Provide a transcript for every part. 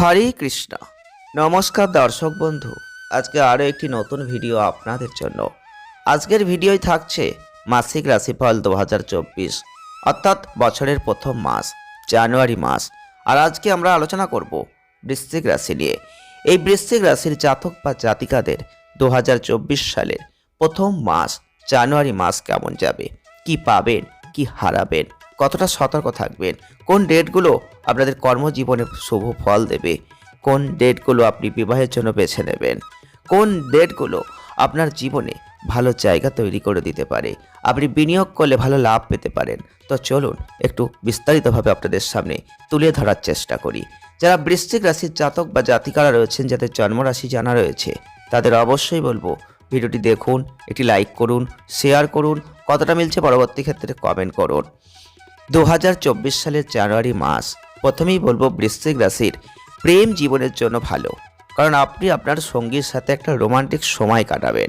হরে কৃষ্ণ। নমস্কার দর্শক বন্ধু, আজকে আরও একটি নতুন ভিডিও আপনাদের জন্য। আজকের ভিডিওয় থাকছে মাসিক রাশিফল দু হাজার চব্বিশ, অর্থাৎ বছরের প্রথম মাস, জানুয়ারি মাস। আর আজকে আমরা আলোচনা করব বৃশ্চিক রাশি নিয়ে। এই বৃশ্চিক রাশির জাতক বা জাতিকাদের দু হাজার চব্বিশ সালের প্রথম মাস, জানুয়ারি মাস কেমন যাবে? কি পাবেন? কি হারাবেন? কতটা সতর্ক থাকবেন? কোন ডেটগুলো আপনাদের কর্মজীবনে শুভ ফল দেবে? কোন ডেটগুলো আপনি বিবাহের জন্য বেছে নেবেন? কোন ডেটগুলো আপনার জীবনে ভালো জায়গা তৈরি করে দিতে পারে? আপনি বিনিয়োগ করলে ভালো লাভ পেতে পারেন। তো চলুন একটু বিস্তারিতভাবে আপনাদের সামনে তুলে ধরার চেষ্টা করি। যারা বৃশ্চিক রাশির জাতক বা জাতিকারা রয়েছেন, যাদের জন্মরাশি জানা রয়েছে, তাদের অবশ্যই বলব, ভিডিওটি দেখুন, একটি লাইক করুন শেয়ার করুন, কতটা মিলছে পরবর্তী ক্ষেত্রে কমেন্ট করুন। দু হাজার চব্বিশ সালের জানুয়ারি মাস। প্রথমেই বলব বৃশ্চিক রাশির। প্রেম জীবনের জন্য ভালো। কারণ আপনি আপনার সঙ্গীর সাথে একটা রোমান্টিক সময় কাটাবেন।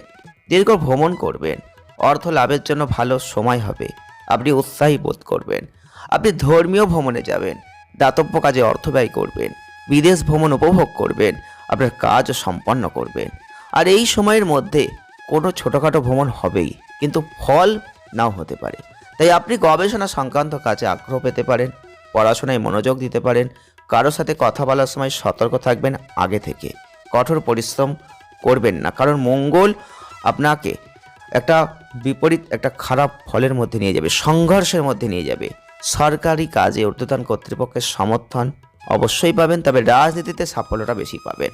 দীর্ঘ ভ্রমণ করবেন। অর্থ লাভের জন্য ভালো সময় হবে। আপনি উৎসাহী বোধ করবেন। আপনি ধর্মীয় ভ্রমণে যাবেন। দাতব্য কাজে অর্থ ব্যয় করবেন। বিদেশ ভ্রমণ উপভোগ করবেন। আপনার কাজও সম্পন্ন করবেন। আর এই সময়ের মধ্যে কোনো ছোটোখাটো ভ্রমণ হবেই। কিন্তু ফল নাও হতে পারে। তাই আপনি গবেষণা সংক্রান্ত কাজে আগ্রহ পেতে পারেন, পড়াশোনায় মনোযোগ দিতে পারেন, কারোর সাথে কথা বলার সময় সতর্ক থাকবেন আগে থেকে। কঠোর পরিশ্রম করবেন না, কারণ মঙ্গল আপনাকে একটা বিপরীত, একটা খারাপ ফলের মধ্যে নিয়ে যাবে, সংঘর্ষের মধ্যে নিয়ে যাবে। সরকারি কাজে ঊর্ধ্বতন কর্তৃপক্ষের সমর্থন অবশ্যই পাবেন, তবে রাজনীতিতে সাফল্যটা বেশি পাবেন।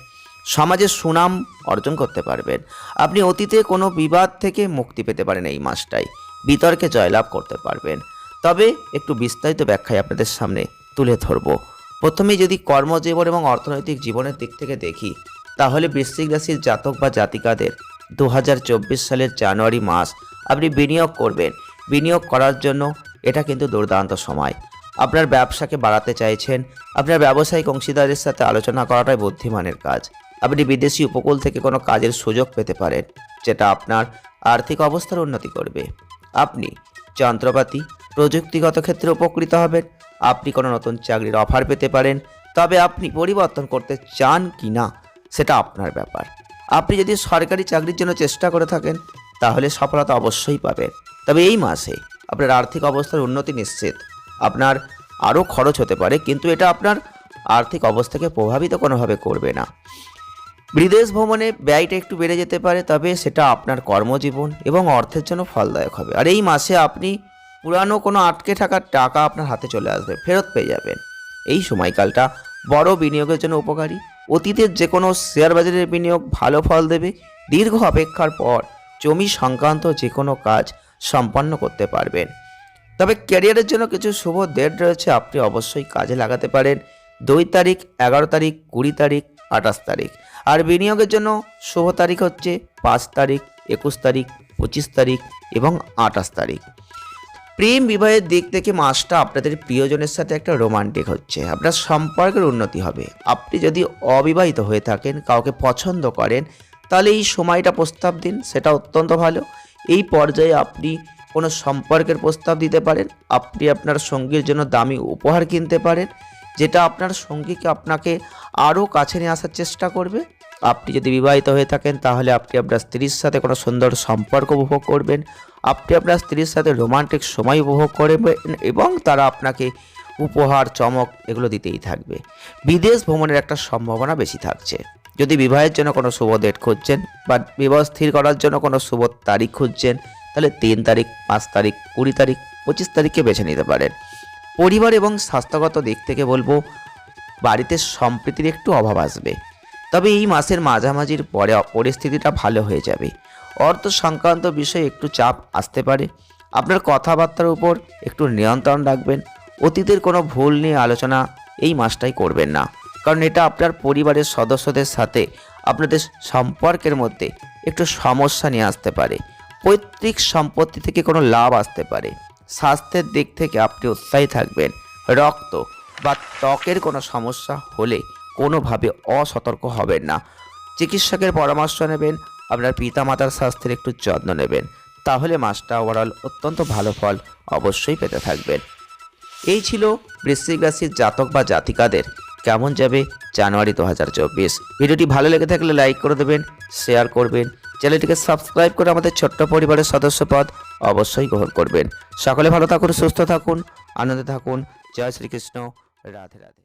সমাজে সুনাম অর্জন করতে পারবেন। আপনি অতীতে কোনো বিবাদ থেকে মুক্তি পেতে পারেন এই মাসটায়। বিতর্কে জয়লাভ করতে পারবেন। তবে একটু বিস্তারিত ব্যাখ্যায় আপনাদের সামনে তুলে ধরব। প্রথমে যদি কর্মজীবন এবং অর্থনৈতিক জীবনের দিক থেকে দেখি, তাহলে বৃশ্চিক রাশির জাতক বা জাতিকাদের দু হাজার চব্বিশ সালের জানুয়ারি মাস আপনি বিনিয়োগ করবেন। বিনিয়োগ করার জন্য এটা কিন্তু দুর্দান্ত সময়। আপনার ব্যবসাকে বাড়াতে চাইছেন, আপনার ব্যবসায়িক অংশীদারের সাথে আলোচনা করাটাই বুদ্ধিমানের কাজ। আপনি বিদেশি উপকূল থেকে কোনো কাজের সুযোগ পেতে পারেন, যেটা আপনার আর্থিক অবস্থার উন্নতি করবে। আপনি যন্ত্রপাতি, প্রযুক্তিগত ক্ষেত্রে উপকৃত হবেন। আপনি কোনো নতুন চাকরির অফার পেতে পারেন, তবে আপনি পরিবর্তন করতে চান কি না সেটা আপনার ব্যাপার। আপনি যদি সরকারি চাকরির জন্য চেষ্টা করে থাকেন, তাহলে সফলতা অবশ্যই পাবেন। তবে এই মাসে আপনার আর্থিক অবস্থার উন্নতি নিশ্চিত। আপনার আরও খরচ হতে পারে, কিন্তু এটা আপনার আর্থিক অবস্থাকে প্রভাবিত কোনোভাবে করবে না। বিদেশ ভ্রমণে ব্যয়টা একটু বেড়ে যেতে পারে, তবে সেটা আপনার কর্মজীবন এবং অর্থের জন্য ফলদায়ক হবে। আর এই মাসে আপনি পুরানো কোনো আটকে থাকার টাকা আপনার হাতে চলে আসবে, ফেরত পেয়ে যাবেন। এই সময়কালটা বড় বিনিয়োগের জন্য উপকারী। অতীতের যে কোনো শেয়ার বাজারের বিনিয়োগ ভালো ফল দেবে। দীর্ঘ অপেক্ষার পর জমি সংক্রান্ত যে কোনো কাজ সম্পন্ন করতে পারবেন। তবে ক্যারিয়ারের জন্য কিছু শুভ ডেট রয়েছে, আপনি অবশ্যই কাজে লাগাতে পারেন। দুই তারিখ, এগারো তারিখ, কুড়ি তারিখ আঠাশ তারিখ। আর বিনিয়োগের জন্য শুভ তারিখ হচ্ছে পাঁচ তারিখ, একুশ তারিখ, পঁচিশ তারিখ এবং আঠাশ তারিখ। প্রেম বিবাহের দিক থেকে মাসটা আপনাদের প্রিয়জনের সাথে একটা রোমান্টিক হচ্ছে। আপনার সম্পর্কের উন্নতি হবে। আপনি যদি অবিবাহিত হয়ে থাকেন, কাউকে পছন্দ করেন, তাহলে এই সময়টা প্রস্তাব দিন, সেটা অত্যন্ত ভালো। এই পর্যায়ে আপনি কোনো সম্পর্কের প্রস্তাব দিতে পারেন। আপনি আপনার সঙ্গীর জন্য দামি উপহার কিনতে পারেন। যেটা আপনার সঙ্গীকে আপনাকে আরও কাছে নিয়ে আসার চেষ্টা করবে। আপনি যদি বিবাহিত হয়ে থাকেন, তাহলে আপনি আপনার স্ত্রীর সাথে কোনো সুন্দর সম্পর্ক উপভোগ করবেন। আপনি আপনার স্ত্রীর সাথে রোমান্টিক সময় উপভোগ করবেন এবং তারা আপনাকে উপহার, চমক এগুলো দিতেই থাকবে। বিদেশ ভ্রমণের একটা সম্ভাবনা বেশি থাকছে। যদি বিবাহের জন্য কোনো শুভ ডেট খুঁজছেন বা বিবাহ স্থির করার জন্য কোনো শুভ তারিখ খুঁজছেন, তাহলে তিন তারিখ, পাঁচ তারিখ, কুড়ি তারিখ, পঁচিশ তারিখকে বেছে নিতে পারেন। পরিবার এবং স্বাস্থ্যগত দিক থেকে বলব, বাড়িতে সম্প্রীতির একটু অভাব আসবে। তবে এই মাসের মাঝামাঝির পরে পরিস্থিতিটা ভালো হয়ে যাবে। অর্থ সংক্রান্ত বিষয়ে একটু চাপ আসতে পারে। আপনার কথাবার্তার উপর একটু নিয়ন্ত্রণ রাখবেন। অতীতের কোনো ভুল নিয়ে আলোচনা এই মাসটাই করবেন না। কারণ এটা আপনার পরিবারের সদস্যদের সাথে আপনাদের সম্পর্কের মধ্যে একটু সমস্যা নিয়ে আসতে পারে। পৈতৃক সম্পত্তি থেকে কোনো লাভ আসতে পারে। স্বাস্থ্যের দিক থেকে আপনি উৎসাহী থাকবেন। রক্ত বা ত্বকের কোনো সমস্যা হলে কোনোভাবে অসতর্ক হবেন না। চিকিৎসকের পরামর্শ নেবেন, আপনার পিতামাতার স্বাস্থ্যের একটু যত্ন নেবেন। তাহলে মাসটা ওভারঅল অত্যন্ত ভালো ফল অবশ্যই পেতে থাকবেন। এই ছিল বৃশ্চিক রাশির জাতক বা জাতিকাদের কেমন যাবে জানুয়ারি দু হাজার চব্বিশ। ভিডিওটি ভালো লেগে থাকলে লাইক করে দেবেন, শেয়ার করবেন চ্যানেলটিকে সাবস্ক্রাইব করে আমাদের ছোট্ট পরিবারের সদস্য পদ অবশ্যই গ্রহণ করবেন। সকলে ভালো থাকুন, সুস্থ থাকুন, আনন্দে থাকুন। জয় শ্রীকৃষ্ণ। রাধে রাধে।